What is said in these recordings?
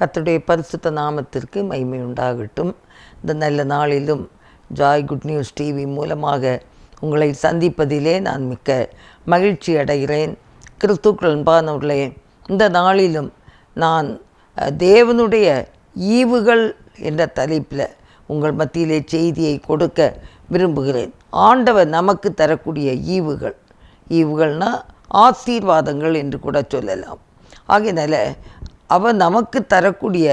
கத்தருடைய பரிசுத்த நாமத்திற்கு மகிமை உண்டாகட்டும். இந்த நல்ல நாளிலும் ஜாய் குட் நியூஸ் டிவி மூலமாக உங்களை சந்திப்பதிலே நான் மிக்க மகிழ்ச்சி அடைகிறேன். கிறிஸ்துக்கள் அன்பானவர்களே இந்த நாளிலும் நான் தேவனுடைய ஈவுகள் என்ற தலைப்பில் உங்கள் மத்தியிலே செய்தியை கொடுக்க விரும்புகிறேன். ஆண்டவர் நமக்கு தரக்கூடிய ஈவுகள். ஈவுகள்னால் ஆசீர்வாதங்கள் என்று கூட சொல்லலாம். ஆகையினால அவர் நமக்கு தரக்கூடிய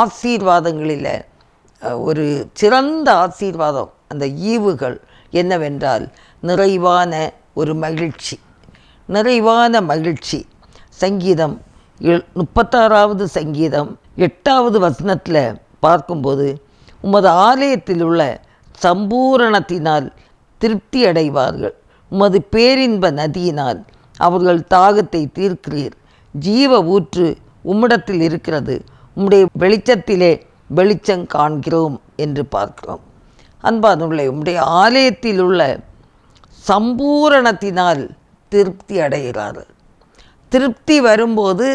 ஆசீர்வாதங்களில் ஒரு சிறந்த ஆசீர்வாதம் அந்த ஈவுகள் என்னவென்றால் நிறைவான ஒரு மகிழ்ச்சி. நிறைவான மகிழ்ச்சி. சங்கீதம் முப்பத்தாறாவது சங்கீதம் எட்டாவது வசனத்தில் பார்க்கும்போது உமது ஆலயத்தில் உள்ள சம்பூரணத்தினால் திருப்தி அடைவார்கள். உமது பேரின்ப நதியினால் அவர்கள் தாகத்தை தீர்க்கிறீர். ஜீவ ஊற்று உம்மிடத்தில் இருக்கிறது. உம்முடைய வெளிச்சத்திலே வெளிச்சம் காண்கிறோம் என்று பார்க்கிறோம். அன்பானுள்ளே உம்முடைய ஆலயத்தில் உள்ள சம்பூரணத்தினால் திருப்தி அடைகிறார்கள் திருப்தி வரும்போது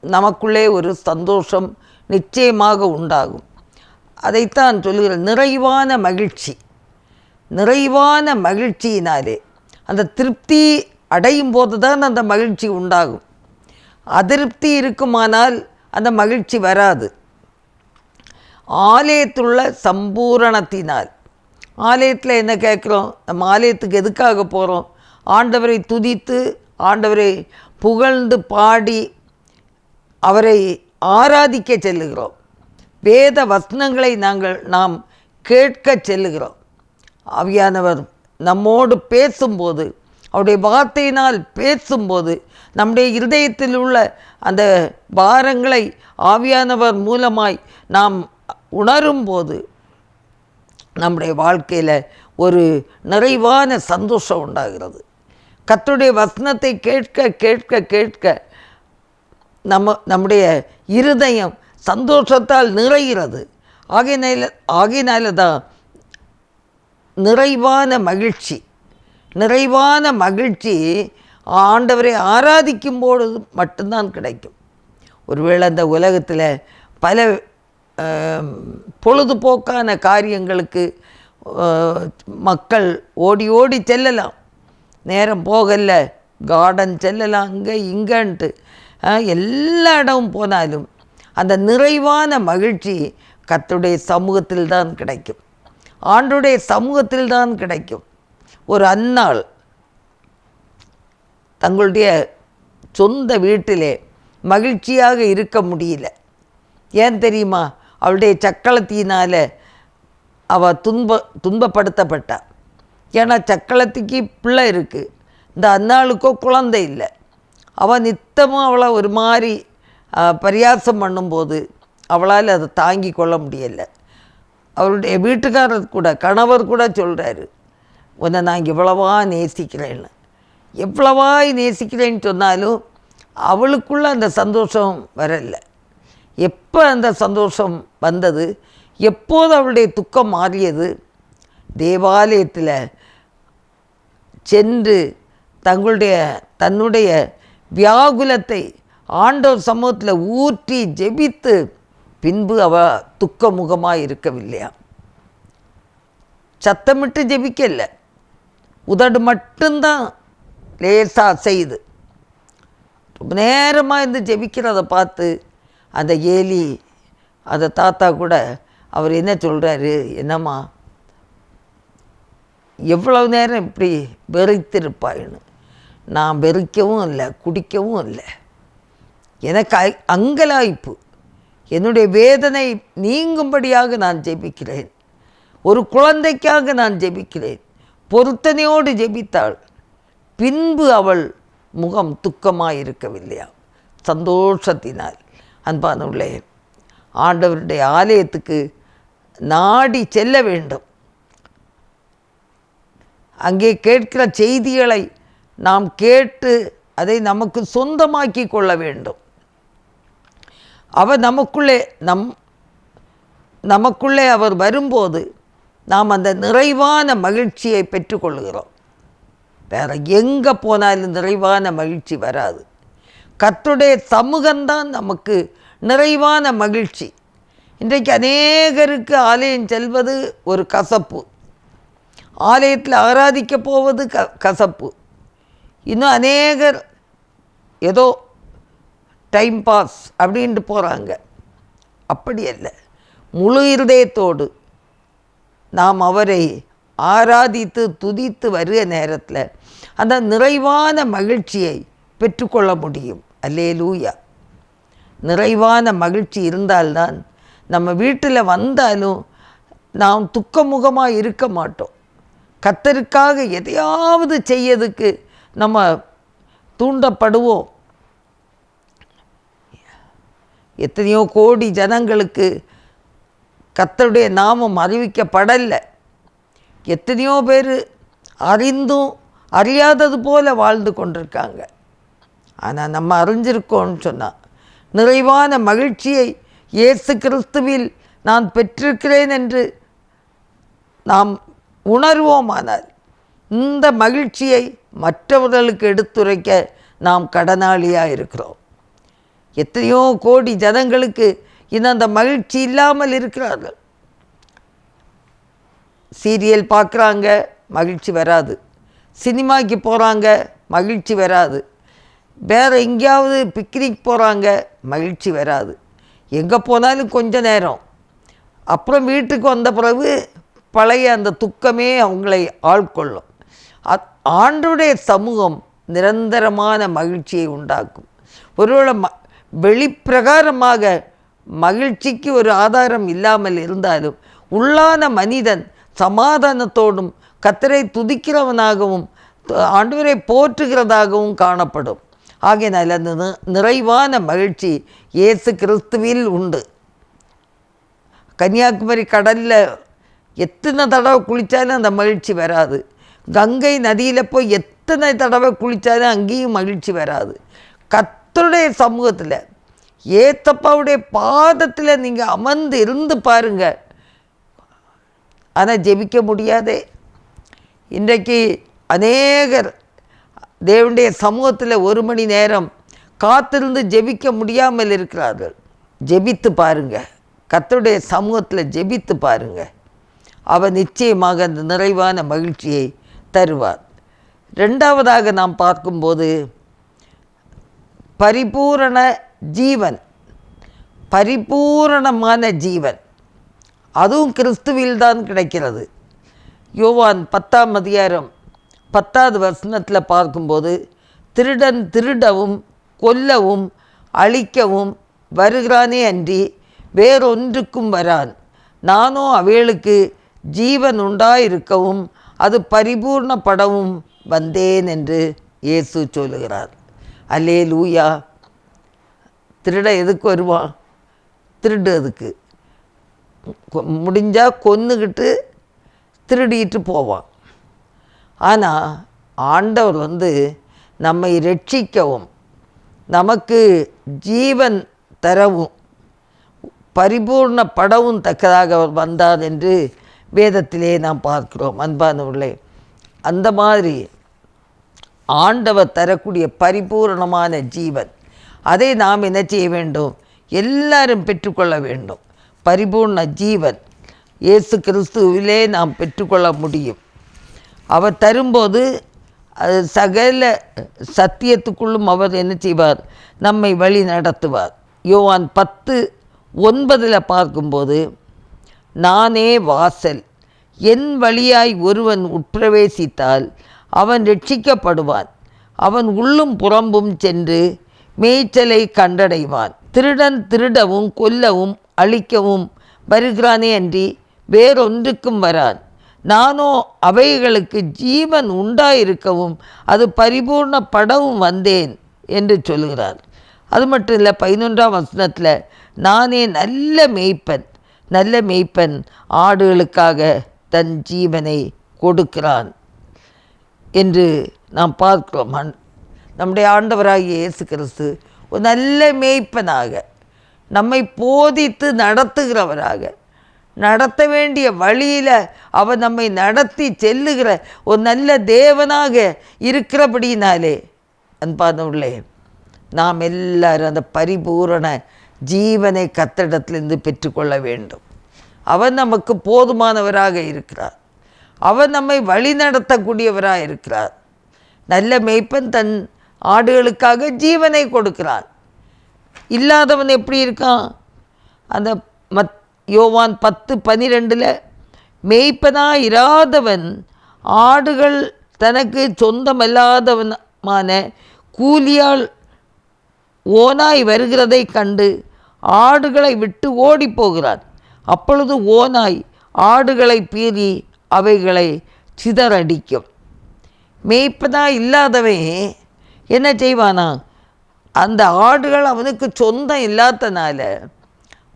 நமக்குள்ளே ஒரு சந்தோஷம் நிச்சயமாக உண்டாகும். அதைத்தான் சொல்கிற நிறைவான மகிழ்ச்சி. நிறைவான மகிழ்ச்சியினாலே அந்த திருப்தி அடையும் போது தான் அந்த மகிழ்ச்சி உண்டாகும். அதிருப்தி இருக்குமானால் அந்த மகிழ்ச்சி வராது. ஆலயத்துள்ள சம்பூரணத்தினால். ஆலயத்தில் என்ன கேட்குறோம்? நம்ம ஆலயத்துக்கு எதுக்காக போகிறோம் ஆண்டவரை துதித்து ஆண்டவரை புகழ்ந்து பாடி அவரை ஆராதிக்க செல்லுகிறோம். வேத வசனங்களை நாங்கள் நாம் கேட்க செல்லுகிறோம். அவியானவர் நம்மோடு பேசும்போது அவருடைய வார்த்தையினால் பேசும்போது நம்முடைய இருதயத்தில் உள்ள அந்த பாரங்களை ஆவியானவர் மூலமாய் நாம் உணரும்போது நம்முடைய வாழ்க்கையில் ஒரு நிறைவான சந்தோஷம் உண்டாகிறது. கத்துடைய வசனத்தை கேட்க கேட்க கேட்க நம்ம நம்முடைய இருதயம் சந்தோஷத்தால் நிறைகிறது. ஆகையினால ஆகையினால தான் நிறைவான மகிழ்ச்சி. நிறைவான மகிழ்ச்சி ஆண்டவரை ஆராதிக்கும் பொழுது மட்டும்தான் கிடைக்கும். ஒருவேளை அந்த உலகத்தில் பல பொழுதுபோக்கான காரியங்களுக்கு மக்கள் ஓடி ஓடி செல்லலாம். நேரம் போகல கார்டன் செல்லலாம் அங்கே இங்கன்ட்டு எல்லா இடமும் போனாலும் அந்த நிறைவான மகிழ்ச்சி கத்துடைய சமூகத்தில் தான் கிடைக்கும். ஆண்டுடைய சமூகத்தில் தான் கிடைக்கும். ஒரு அன்னாள் தங்களுடைய சொந்த வீட்டிலே மகிழ்ச்சியாக இருக்க முடியல. ஏன் தெரியுமா? அவளுடைய சக்களத்தினால் அவள் துன்ப துன்பப்படுத்தப்பட்டா. ஏன்னா சக்களத்துக்கு பிள்ளை இருக்குது இந்த அன்னாளுக்கோ குழந்தை இல்லை. அவள் நித்தமும் அவளை ஒரு மாதிரி பரியாசம் பண்ணும்போது அவளால் அதை தாங்கி கொள்ள முடியலை. அவருடைய வீட்டுக்காரர் கூட கணவர் கூட சொல்கிறாரு உன்னை நான் இவ்வளவா நேசிக்கிறேன்னு. எவ்வளவாய் நேசிக்கிறேன்னு சொன்னாலும் அவளுக்குள்ளே அந்த சந்தோஷம் வரலை. எப்போ அந்த சந்தோஷம் வந்தது? எப்போது அவளுடைய துக்கம் மாறியது? தேவாலயத்தில் சென்று தங்களுடைய தன்னுடைய வியாகுலத்தை ஆண்டவர் சமூகத்தில் ஊற்றி ஜெபித்து பின்பு அவ துக்கமுகமாக இருக்கவில்லையா? சத்தமிட்டு ஜெபிக்கலை. உதடு மட்டும்தான் லேசாக செய்யுது. ரொம்ப நேரமாக இருந்து ஜெபிக்கிறத பார்த்து அந்த ஏலி அந்த தாத்தா கூட அவர் என்ன சொல்கிறாரு என்னம்மா? எவ்வளவு நேரம் இப்படி வெறித்திருப்பாயின்னு. நான் வெறிக்கவும் இல்லை குடிக்கவும் இல்லை. எனக்கு அங்கலாய்ப்பு. என்னுடைய வேதனை நீங்கும்படியாக நான் ஜெபிக்கிறேன். ஒரு குழந்தைக்காக நான் ஜெபிக்கிறேன். பொருத்தனையோடு ஜெபித்தாள். பின்பு அவள் முகம் துக்கமாக இருக்கவில்லையா சந்தோஷத்தினால். அன்பானவர்களே ஆண்டவருடைய ஆலயத்துக்கு நாடி செல்ல வேண்டும். அங்கே கேட்கிற செய்திகளை நாம் கேட்டு அதை நமக்கு சொந்தமாக்கி கொள்ள வேண்டும். அவர் நமக்குள்ளே நம் நமக்குள்ளே அவர் வரும்போது நாம் அந்த நிறைவான மகிழ்ச்சியை பெற்றுக்கொள்கிறோம். வேற எங்கே போனாலும் நிறைவான மகிழ்ச்சி வராது. கத்துடைய சமூகம்தான் நமக்கு நிறைவான மகிழ்ச்சி. இன்றைக்கு அநேகருக்கு ஆலயம் செல்வது ஒரு கசப்பு. ஆலயத்தில் ஆராதிக்க போவது க கசப்பு. இன்னும் அநேகர் ஏதோ டைம் பாஸ் அப்படின்ட்டு போகிறாங்க அப்படி அல்ல. முழு இருதயத்தோடு நாம் அவரை ஆராதித்து துதித்து வருகிற நேரத்தில் அந்த நிறைவான மகிழ்ச்சியை பெற்றுக்கொள்ள முடியும். அல்லே லூயா நிறைவான மகிழ்ச்சி இருந்தால்தான் நம்ம வீட்டில் வந்தாலும் நாம் துக்கமுகமாக இருக்க மாட்டோம். கத்தருக்காக எதையாவது செய்யறதுக்கு நம்ம தூண்டப்படுவோம். எத்தனையோ கோடி ஜனங்களுக்கு கத்தருடைய நாமம் அறிவிக்கப்படலை. எத்தனையோ பேர் அறிந்தும் அறியாதது போல வாழ்ந்து கொண்டிருக்காங்க. ஆனால் நம்ம அறிஞ்சிருக்கோம்னு சொன்னால் நிறைவான மகிழ்ச்சியை இயேசு கிறிஸ்துவில் நான் பெற்றிருக்கிறேன் என்று நாம் உணர்வோமானால் இந்த மகிழ்ச்சியை மற்றவர்களுக்கு எடுத்துரைக்க நாம் கடனாளியாக இருக்கிறோம் எத்தனையோ கோடி ஜனங்களுக்கு இன்னும் அந்த மகிழ்ச்சி இல்லாமல் இருக்கிறார்கள் சீரியல் பார்க்குறாங்க மகிழ்ச்சி வராது. சினிமாக்கு போகிறாங்க மகிழ்ச்சி வராது. வேறு எங்கேயாவது பிக்னிக் போகிறாங்க மகிழ்ச்சி வராது. எங்கே போனாலும் கொஞ்ச நேரம். அப்புறம் வீட்டுக்கு வந்த பிறகு பழைய அந்த துக்கமே அவங்களை ஆள்கொள்ளும். அத் ஆண்டுடைய சமூகம் நிரந்தரமான மகிழ்ச்சியை உண்டாக்கும். ஒருவேளை ம வெளிப்பிரகாரமாக மகிழ்ச்சிக்கு ஒரு ஆதாரம் இல்லாமல் இருந்தாலும் உள்ளான மனிதன் சமாதானத்தோடும் கத்தரை துதிக்கிறவனாகவும் ஆண்டவரை போற்றுகிறதாகவும் காணப்படும். ஆகையினால் அந்த நிறைவான மகிழ்ச்சி இயேசு கிறிஸ்துவில் உண்டு. கன்னியாகுமரி கடலில் எத்தனை தடவை குளித்தாலும் அந்த மகிழ்ச்சி வராது. கங்கை நதியில் போய் எத்தனை தடவை குளித்தாலும் அங்கேயும் மகிழ்ச்சி வராது. கத்தருடைய சமூகத்தில் ஏத்தப்பாவுடைய பாதத்தில் நீங்கள் அமர்ந்து இருந்து பாருங்க. ஆனால் ஜெபிக்க முடியாதே. இன்றைக்கு அநேகர் தேவனுடைய சமூகத்தில் ஒரு மணி நேரம் காத்திருந்து ஜெபிக்க முடியாமல் இருக்கிறார்கள். ஜெபித்து பாருங்க. கத்தருடைய சமூகத்தில் ஜெபித்து பாருங்க. அவர் நிச்சயமாக அந்த நிறைவான மகிழ்ச்சியை தருவார். ரெண்டாவதாக நாம் பார்க்கும்போது பரிபூரண ஜீவன். பரிபூரணமான ஜீவன். அதுவும் கிறிஸ்துவில் தான் கிடைக்கிறது. யோவான் பத்தாம் அதிகாரம் பத்தாவது வசனத்தில் பார்க்கும்போது திருடன் திருடவும் கொல்லவும் அழிக்கவும் வருகிறானே அன்றி வேறொன்றுக்கும் வரான். நானோ அவைகளுக்கு ஜீவன் உண்டாயிருக்கவும் அது பரிபூர்ணப்படவும் வந்தேன் என்று இயேசு சொல்லுகிறார். அல்லே லூயா திருட எதுக்கு வருவான்? திருடு அதுக்கு. முடிஞ்சால் கொன்னுக்கிட்டு திருடிட்டு போவான். ஆனால் ஆண்டவர் வந்து நம்மை ரட்சிக்கவும் நமக்கு ஜீவன் தரவும் பரிபூர்ணப்படவும் தக்கதாக அவர் வந்தார் என்று வேதத்திலே நாம் பார்க்கிறோம். அன்பானவர்களே அந்த மாதிரி ஆண்டவர் தரக்கூடிய பரிபூரணமான ஜீவன் அதை நாம் என்ன செய்ய வேண்டும்? எல்லாரும் பெற்றுக்கொள்ள வேண்டும். பரிபூர்ண ஜீவன் இயேசு கிறிஸ்துவிலே நாம் பெற்றுக்கொள்ள முடியும். அவர் தரும்போது சகல சத்தியத்துக்குள்ளும் அவர் என்ன செய்வார்? நம்மை வழி நடத்துவார். யோவான் பத்து ஒன்பதில் பார்க்கும்போது நானே வாசல். என் வழியாய் ஒருவன் உட்பிரவேசித்தால் அவன் ரட்சிக்கப்படுவான். அவன் உள்ளும் புறம்பும் சென்று மேய்ச்சலை கண்டடைவான். திருடன் திருடவும் கொல்லவும் அழிக்கவும் வருகிறானே அன்றி வேறொன்றுக்கும் வரான். நானோ அவைகளுக்கு ஜீவன் உண்டாயிருக்கவும் அது பரிபூர்ணப்படவும் வந்தேன் என்று சொல்கிறார். அது மட்டும் இல்லை பதினொன்றாம் வசனத்தில் நானே நல்ல மேய்ப்பன் நல்ல மேய்ப்பன் ஆடுகளுக்காக தன் ஜீவனை கொடுக்கிறான் என்று நாம் பார்க்கிறோம். நம்முடைய ஆண்டவராகிய இயேசு கிறிஸ்து ஒரு நல்ல மேய்ப்பனாக நம்மை போதித்து நடத்துகிறவராக நடத்த வேண்டிய வழியில் அவர் நம்மை நடத்தி செல்லுகிற ஒரு நல்ல தேவனாக இருக்கிறபடினாலே அன்பானவர்களே நாம் எல்லாரும் அந்த பரிபூரண ஜீவனை கத்தடத்திலிருந்து பெற்றுக்கொள்ள வேண்டும். அவர் நமக்கு போதுமானவராக இருக்கிறார். அவர் நம்மை வழி நடத்தக்கூடியவராக இருக்கிறார் நல்ல மேய்ப்பன் தன் ஆடுகளுக்காக ஜீவனை கொடுக்கிறான் இல்லாதவன் எப்படி இருக்கான்? அந்த மத் யோவான் பத்து பனிரெண்டில் மேய்ப்பனாக இராதவன் ஆடுகள் தனக்கு சொந்தமல்லாதவனமான கூலியால் ஓனாய் வருகிறதை கண்டு ஆடுகளை விட்டு ஓடி போகிறான் அப்பொழுது ஓனாய் ஆடுகளை பீறி அவைகளை சிதறடிக்கும். மேய்ப்பதா இல்லாதவன் என்ன செய்வானா? அந்த ஆடுகள் அவனுக்கு சொந்தம் இல்லாதனால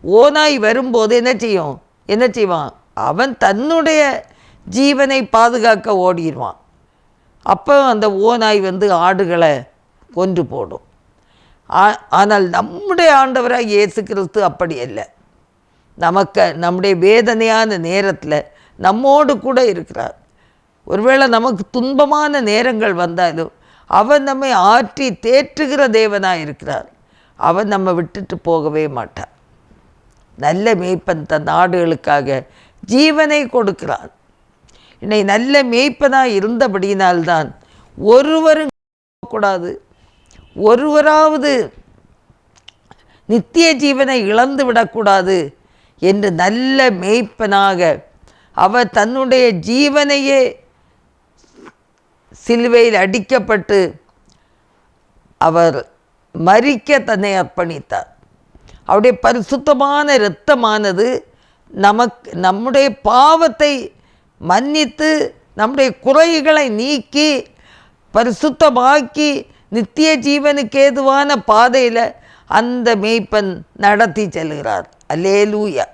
ஓனாய் வரும்போது என்ன செய்யும்? என்ன செய்வான்? அவன் தன்னுடைய ஜீவனை பாதுகாக்க ஓடிடுவான். அப்போ அந்த ஓநாய் வந்து ஆடுகளை கொன்று போடும். ஆ- ஆனால் நம்முடைய ஆண்டவராக இயேசு கிறிஸ்து அப்படி இல்லை நமக்கு நம்முடைய வேதனையான நேரத்தில் நம்மோடு கூட இருக்கிறார். ஒருவேளை நமக்கு துன்பமான நேரங்கள் வந்தாலும் அவர் நம்மை ஆற்றி தேற்றுகிற தேவனாக இருக்கிறார் அவர் நம்ம விட்டுட்டு போகவே மாட்டார் நல்ல மேய்ப்பன் தன் ஆடுகளுக்காக ஜீவனை கொடுக்கிறார் இன்னை நல்ல மேய்ப்பனாக இருந்தபடியினால்தான் ஒருவரும் கூடாது. ஒருவராவது நித்திய ஜீவனை இழந்து விடக்கூடாது என்று நல்ல மேய்ப்பனாக அவர் தன்னுடைய ஜீவனையே சிலுவையில் அடிக்கப்பட்டு அவர் மறிக்க தன்னை அர்ப்பணித்தார். அவருடைய பரிசுத்தமான இரத்தமானது நமக்கு நம்முடைய பாவத்தை மன்னித்து நம்முடைய குறைகளை நீக்கி பரிசுத்தமாக்கி நித்திய ஜீவனுக்கு ஏதுவான பாதையில் அந்த மெய்ப்பன் நடத்தி செல்கிறார். அலேலூயா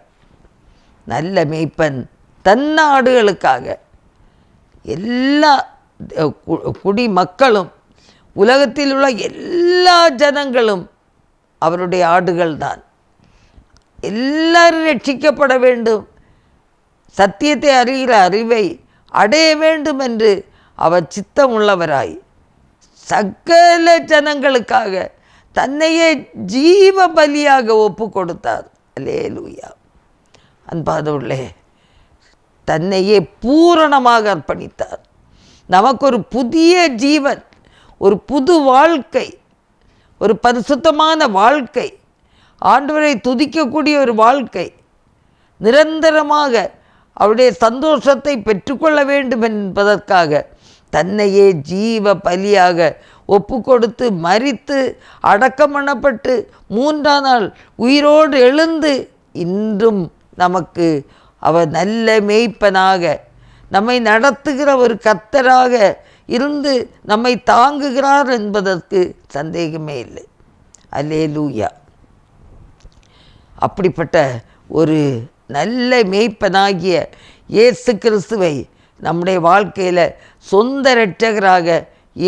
நல்ல மெய்ப்பன் தன்னாடுகளுக்காக எல்லா குடிமக்களும் உலகத்தில் உள்ள எல்லா ஜனங்களும் அவருடைய ஆடுகள் தான் எல்லாரும் ரட்சிக்கப்பட வேண்டும். சத்தியத்தை அறிகிற அறிவை அடைய வேண்டும் என்று அவர் சித்தம் உள்ளவராய் சகல ஜனங்களுக்காக தன்னையே ஜீவ பலியாக ஒப்பு கொடுத்தார். அலே லூயா அன்பாதவுள்ளே தன்னையே பூரணமாக அர்ப்பணித்தார். நமக்கு ஒரு புதிய ஜீவன் ஒரு புது வாழ்க்கை ஒரு பரிசுத்தமான வாழ்க்கை ஆண்டவரை துதிக்கக்கூடிய ஒரு வாழ்க்கை நிரந்தரமாக அவருடைய சந்தோஷத்தை பெற்றுக்கொள்ள வேண்டும் என்பதற்காக தன்னையே ஜீவ பலியாக ஒப்பு கொடுத்து மறித்து அடக்கம் பண்ணப்பட்டு மூன்றாம் நாள் உயிரோடு எழுந்து இன்றும் நமக்கு அவர் நல்ல மேய்ப்பனாக நம்மை நடத்துகிற ஒரு கர்த்தராக இருந்து நம்மை தாங்குகிறார் என்பதற்கு சந்தேகமே இல்லை. அல்லேலூயா. அப்படிப்பட்ட ஒரு நல்ல மேய்ப்பனாகிய இயேசு கிறிஸ்துவை நம்முடைய வாழ்க்கையில் சொந்த இரட்சகராக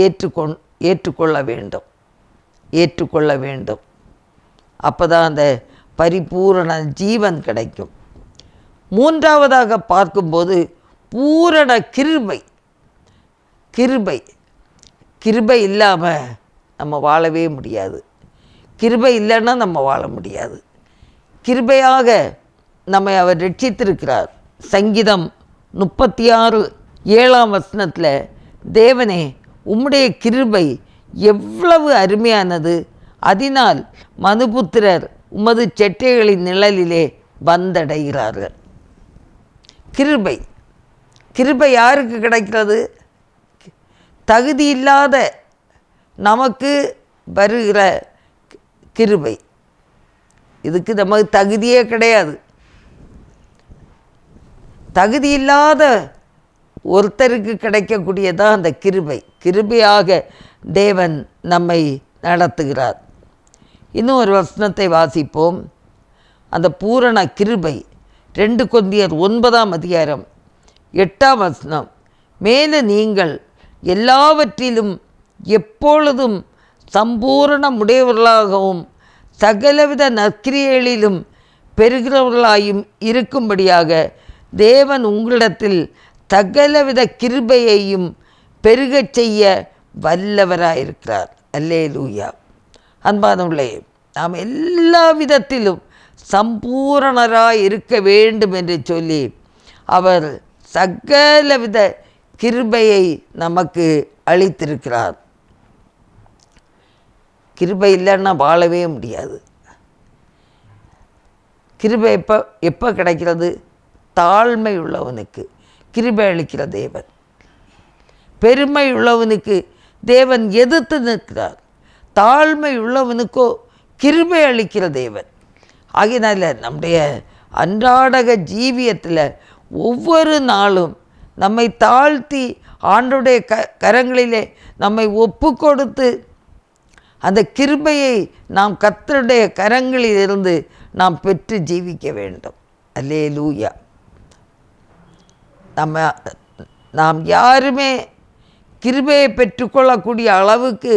ஏற்றுக்கொண் ஏற்றுக்கொள்ள வேண்டும். ஏற்றுக்கொள்ள வேண்டும். அப்போ தான் அந்த பரிபூரண ஜீவன் கிடைக்கும். மூன்றாவதாக பார்க்கும்போது பூரண கிருபை. கிருபை. கிருபை இல்லாமல் நம்ம வாழவே முடியாது. கிருபை இல்லைன்னா நம்ம வாழ முடியாது. கிருபையாக நம்மை அவர் ரட்சித்திருக்கிறார். சங்கீதம் முப்பத்தி ஆறு ஏழாம் வசனத்தில் தேவனே உம்முடைய கிருபை எவ்வளவு அருமையானது. அதனால் மனுபுத்திரர் உமது செட்டைகளின் நிழலிலே வந்தடைகிறார்கள். கிருபை. கிருபை யாருக்கு கிடைக்கிறது? தகுதி இல்லாத நமக்கு வருகிற கிருபை. இதுக்கு நமக்கு தகுதியே கிடையாது. தகுதி இல்லாத ஒருத்தருக்கு கிடைக்கக்கூடியதான் அந்த கிருபை. கிருபையாக தேவன் நம்மை நடத்துகிறார். இன்னும் ஒரு வசனத்தை வாசிப்போம். அந்த பூரண கிருபை. ரெண்டு கொந்தியர் ஒன்பதாம் அதிகாரம் எட்டாம் வசனம் மேலே நீங்கள் எல்லாவற்றிலும் எப்பொழுதும் சம்பூரணமுடையவர்களாகவும் சகலவித நற்கிரியைகளிலும் பெறுகிறவர்களாயும் இருக்கும்படியாக தேவன் உங்களிடத்தில் சகலவித கிருபையையும் பெருகச் செய்ய வல்லவராயிருக்கிறார். அல்லேலூயா. அன்பானவர்களே நாம் எல்லா விதத்திலும் சம்பூரணராக இருக்க வேண்டும் என்று சொல்லி அவர் சகலவித கிருபையை நமக்கு அளித்திருக்கிறார். கிருபை இல்லைன்னா வாழவே முடியாது. கிருபை எப்போ எப்போ கிடைக்கிறது? தாழ்மை உள்ளவனுக்கு கிருபை அளிக்கிற தேவன். பெருமை உள்ளவனுக்கு தேவன் எதிர்த்து நிற்கிறார். தாழ்மை உள்ளவனுக்கோ கிருபை அளிக்கிற தேவன். ஆகினால நம்முடைய அன்றாடக ஜீவியத்தில் ஒவ்வொரு நாளும் நம்மை தாழ்த்தி ஆண்டுடைய க கரங்களிலே நம்மை ஒப்பு கொடுத்து அந்த கிருபையை நாம் கத்தருடைய கரங்களிலிருந்து நாம் பெற்று ஜீவிக்க வேண்டும். அல்லே லூயா நம்ம நாம் யாருமே கிருபையை பெற்றுக்கொள்ளக்கூடிய அளவுக்கு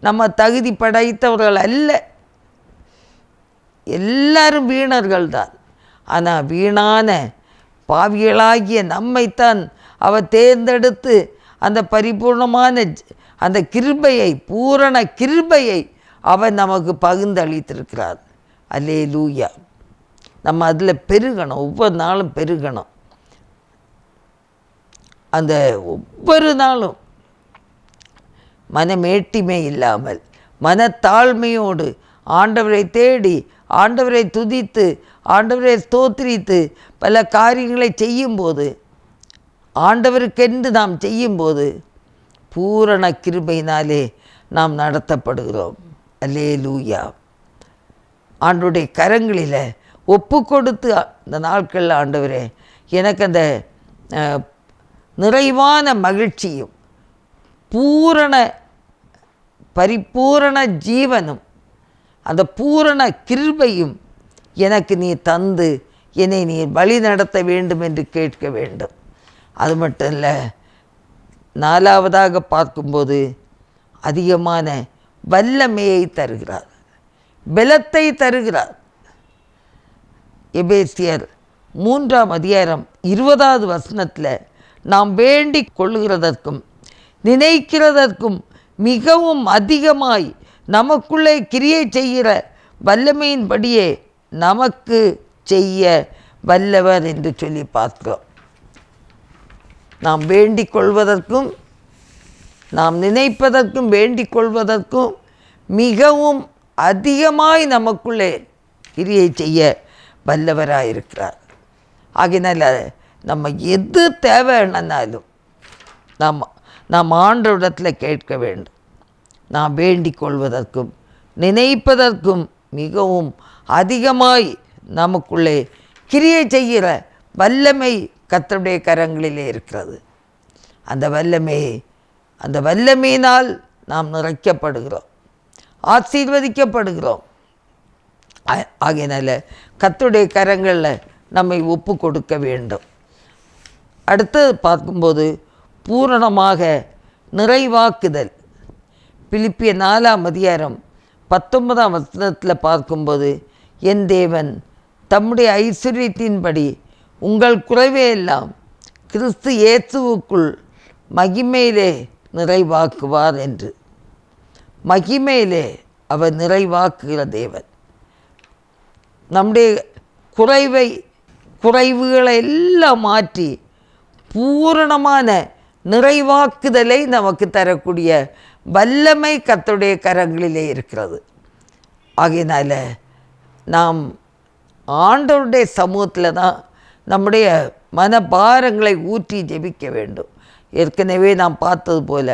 நம்ம தகுதி படைத்தவர்கள் அல்ல. எல்லாரும் வீணர்கள் தான். ஆனால் வீணான பாவிகளாகிய நம்மைத்தான் அவர் தேர்ந்தெடுத்து அந்த பரிபூர்ணமான அந்த கிருபையை பூரண கிருபையை அவர் நமக்கு பகிர்ந்தளித்திருக்கிறார். அல்லே லூயா நம்ம அதில் பெருகணும் ஒவ்வொரு நாளும் பெருகணும். அந்த ஒவ்வொரு நாளும் மனமேட்டிமை இல்லாமல் மனத்தாழ்மையோடு ஆண்டவரை தேடி ஆண்டவரை துதித்து ஆண்டவரை ஸ்தோத்திரித்து பல காரியங்களை செய்யும்போது ஆண்டவருக்கென்று நாம் செய்யும்போது பூரண கிருபையினாலே நாம் நடத்தப்படுகிறோம். அல்லே லூயா ஆண்டுடைய கரங்களில் ஒப்பு கொடுத்து அந்த நாட்களில் ஆண்டவரே எனக்கு அந்த நிறைவான மகிழ்ச்சியும் பூரண பரிபூரண ஜீவனும் அந்த பூரண கிருபையும் எனக்கு நீ தந்து என்னை நீ வழி நடத்த வேண்டும் என்று கேட்க வேண்டும். அது மட்டும் இல்லை நாலாவதாக பார்க்கும்போது அதிகமான வல்லமையை தருகிறார். பலத்தை தருகிறார். எபேசியர் மூன்றாம் அதிகாரம் இருபதாவது வசனத்தில் நாம் வேண்டிக் கொள்ளுகிறதற்கும் நினைக்கிறதற்கும் மிகவும் அதிகமாய் நமக்குள்ளே கிரியை செய்கிற வல்லமையின்படியே நமக்கு செய்ய வல்லவர் என்று சொல்லி பார்க்கிறோம். நாம் வேண்டிக் கொள்வதற்கும் நாம் நினைப்பதற்கும் வேண்டிக் கொள்வதற்கும் மிகவும் அதிகமாய் நமக்குள்ளே கிரியை செய்ய வல்லவராக இருக்கிறார் ஆகையினால நம்ம எது தேவைன்னாலும் நாம் நாம் ஆண்டவிடத்தில் கேட்க வேண்டும். நாம் வேண்டிக் கொள்வதற்கும் நினைப்பதற்கும் மிகவும் அதிகமாய் நமக்குள்ளே கிரியை செய்கிற வல்லமை கத்தருடைய கரங்களிலே இருக்கிறது. அந்த வல்லமை அந்த வல்லமையினால் நாம் நிறைக்கப்படுகிறோம் ஆசீர்வதிக்கப்படுகிறோம். ஆகையினால கத்துடைய கரங்களில் நம்மை ஒப்பு கொடுக்க வேண்டும். அடுத்தது பார்க்கும்போது பூரணமாக நிறைவாக்குதல். பிலிப்பிய நாலாம் அதிகாரம் பத்தொன்பதாம் வசனத்தில் பார்க்கும்போது என் தேவன் தம்முடைய ஐஸ்வர்யத்தின்படி உங்கள் குறைவே எல்லாம் கிறிஸ்து இயேசுவுக்குள் மகிமையிலே நிறைவாக்குவார் என்று. மகிமையிலே அவர் நிறைவாக்குகிற தேவன். நம்முடைய குறைவை குறைவுகளை எல்லாம் மாற்றி பூரணமான நிறைவாக்குதலை நமக்கு தரக்கூடிய வல்லமை கத்துடைய கரங்களிலே இருக்கிறது. ஆகையினால நாம் ஆண்டவருடைய சமூகத்தில் தான் நம்முடைய மனபாரங்களை ஊற்றி ஜெபிக்க வேண்டும். ஏற்கனவே நாம் பார்த்தது போல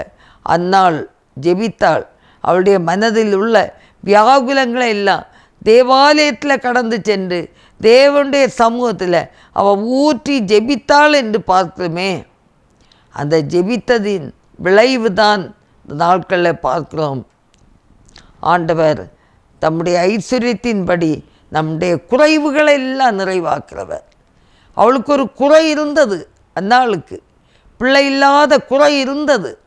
அந்நாள் ஜெபித்தாள் அவளுடைய மனதில் உள்ள வியாகுலங்களை எல்லாம் தேவாலயத்தில் கடந்து சென்று தேவனுடைய சமூகத்தில் அவள் ஊற்றி ஜெபித்தாள் என்று பார்க்கிறோமே. அந்த ஜெபித்ததின் விளைவு தான் நாட்களில் பார்க்கிறோம். ஆண்டவர் தம்முடைய ஐஸ்வர்யத்தின்படி நம்முடைய குறைவுகளை எல்லாம் நிறைவாக்குறவர். அவளுக்கு ஒரு குறை இருந்தது அந்நாளுக்கு. பிள்ளை இல்லாத குறை இருந்தது.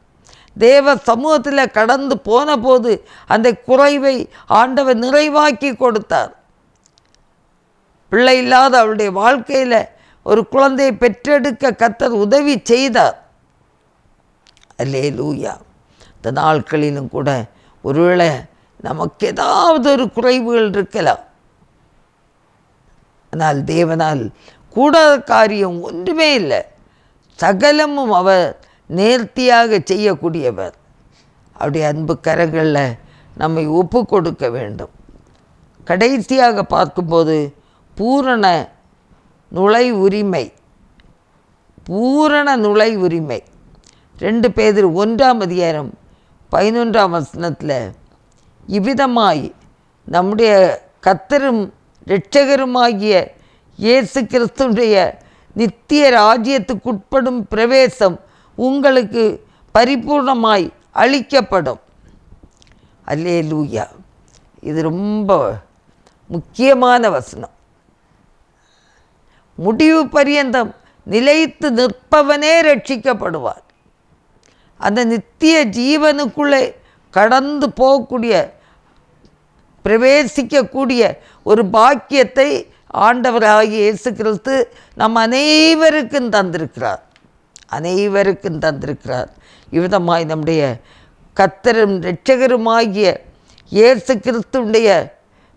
தேவ சமூகத்தில் கடந்து போன போது அந்த குறைவை ஆண்டவர் நிறைவாக்கி கொடுத்தார். பிள்ளை இல்லாத அவளுடைய வாழ்க்கையில் ஒரு குழந்தையை பெற்றெடுக்க கத்தர் உதவி செய்தார். அல்லே லூயா இந்த நாட்களிலும் கூட ஒருவேளை நமக்கு ஏதாவது ஒரு குறைவுகள் இருக்கலாம். ஆனால் தேவனால் கூடாத காரியம் ஒன்றுமே இல்லை. சகலமும் அவர் நேர்த்தியாக செய்யக்கூடியவர். அவருடைய அன்பு கரங்களில் நம்மை ஒப்பு கொடுக்க வேண்டும். கடைசியாக பார்க்கும்போது பூரண நுழை உரிமை பூரண நுழை உரிமை ரெண்டு பேர் ஒன்றாம் அதிகாரம் பதினொன்றாம் வசனத்தில் இவ்விதமாய் நம்முடைய கத்தரும் இரட்சகருமாகிய இயேசு கிறிஸ்துடைய நித்திய ராஜ்யத்துக்குட்படும் பிரவேசம் உங்களுக்கு பரிபூர்ணமாய் அளிக்கப்படும். அல்லே லூயா இது ரொம்ப முக்கியமான வசனம். முடிவு பரியந்தம் நிலைத்து நிற்பவனே ரட்சிக்கப்படுவார் அந்த நித்திய ஜீவனுக்குள்ளே கடந்து போகக்கூடிய பிரவேசிக்கக்கூடிய ஒரு பாக்கியத்தை ஆண்டவராகிய இயேசு கிறிஸ்து நம் அனைவருக்கும் தந்திருக்கிறார். அனைவருக்கும் தந்திருக்கிறார். இவ்விதமாய் நம்முடைய கத்தரும் இரட்சகருமாகிய இயேசு கிறிஸ்துடைய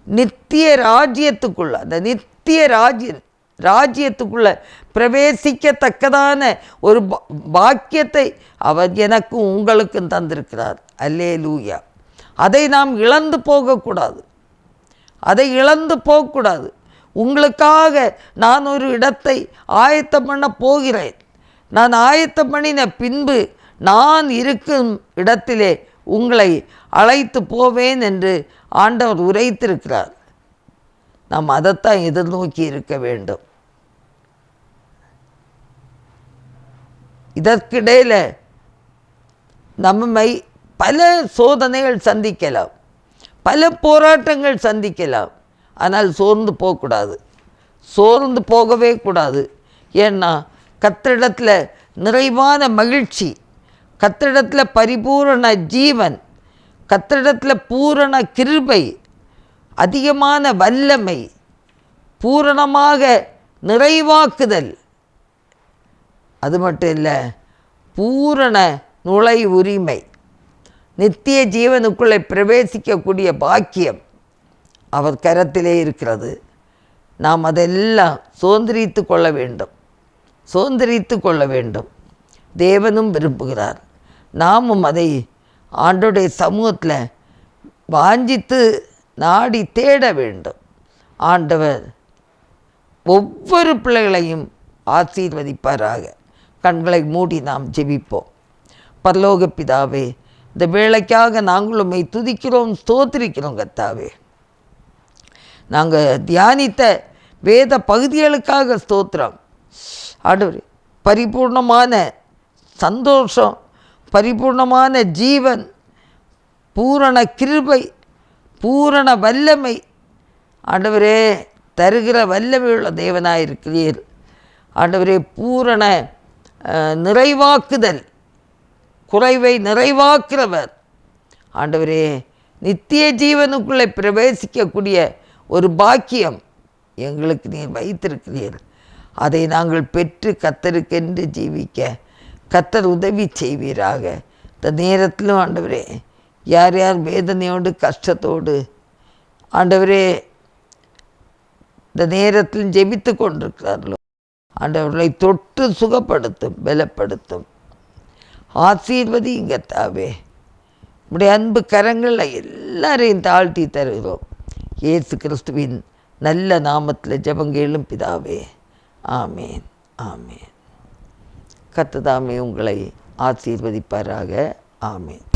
நித்திய ராஜ்யத்துக்குள்ள அந்த நித்திய ராஜ்ய ராஜ்யத்துக்குள்ள பிரவேசிக்கத்தக்கதான ஒரு பாக்கியத்தை அவர் எனக்கும் உங்களுக்கும் தந்திருக்கிறார். அல்லே லூயா அதை நாம் இழந்து போகக்கூடாது. அதை இழந்து போகக்கூடாது. உங்களுக்காக நான் ஒரு இடத்தை ஆயத்தம் பண்ண போகிறேன். நான் ஆயத்தம் பண்ணின பின்பு நான் இருக்கும் இடத்திலே உங்களை அழைத்து போவேன் என்று ஆண்டவர் உரைத்திருக்கிறார். நாம் அதைத்தான் எதிர்நோக்கி இருக்க வேண்டும். இதற்கிடையில் நம்மை பல சோதனைகள் சந்திக்கலாம். பல போராட்டங்கள் சந்திக்கலாம். ஆனால் சோர்ந்து போகக்கூடாது. சோர்ந்து போகவே கூடாது. ஏன்னா கத்திரிடத்தில் நிறைவான மகிழ்ச்சி கத்திரிடத்தில் பரிபூரண ஜீவன் கத்திரிடத்தில் பூரண கிருபை அதிகமான வல்லமை பூரணமாக நிறைவாக்குதல். அது மட்டும் இல்லை பூரண நுழை உரிமை நித்திய ஜீவனுக்குள்ளே பிரவேசிக்கக்கூடிய பாக்கியம் அவர் கரத்திலே இருக்கிறது. நாம் அதெல்லாம் சுதந்திரித்து கொள்ள வேண்டும். சுதந்திரித்து கொள்ள வேண்டும். தேவனும் விரும்புகிறார். நாமும் அதை ஆண்டோடைய சமூகத்தில் வாஞ்சித்து நாடி தேட வேண்டும். ஆண்டவர் ஒவ்வொரு பிள்ளைகளையும் ஆசீர்வதிப்பாராக. கண்களை மூடி நாம் ஜெபிப்போம். பரலோக பிதாவே இந்த வேலைக்காக நாங்களும் உம்மை துதிக்கிறோம் ஸ்தோத்திரிக்கிறோம் கத்தாவே நாங்கள் தியானித்த வேத பகுதிகளுக்காக ஸ்தோத்திரம். ஆடவர் பரிபூர்ணமான சந்தோஷம் பரிபூர்ணமான ஜீவன் பூரண கிருபை பூரண வல்லமை. ஆண்டவரே தருகிற வல்லமையுள்ள தேவனாக இருக்கிறீர் ஆண்டவரே பூரண நிறைவாக்குதல். குறைவை நிறைவாக்குறவர். ஆண்டவரே நித்திய ஜீவனுக்குள்ளே பிரவேசிக்கக்கூடிய ஒரு பாக்கியம் எங்களுக்கு நீர் வைத்திருக்கிறீர். அதை நாங்கள் பெற்று கத்தருக்கென்று ஜீவிக்க கத்தர் உதவி செய்வீராக. இந்த நேரத்திலும் ஆண்டவரே யார் யார் வேதனையோடு கஷ்டத்தோடு ஆண்டவரே இந்த நேரத்தில் ஜெபித்து கொண்டிருக்கிறார்களோ ஆண்டவர்களை தொட்டு சுகப்படுத்தும் பலப்படுத்தும். ஆசீர்வதிங்க தாவே உடைய அன்பு கரங்களில் எல்லாரையும் தாழ்த்தி தருகிறோம். இயேசு கிறிஸ்துவின் நல்ல நாமத்தில் ஜபங்கேளும் பிதாவே. ஆமேன் ஆமேன். கத்ததாமே உங்களை ஆசீர்வதிப்பாராக. ஆமேன்.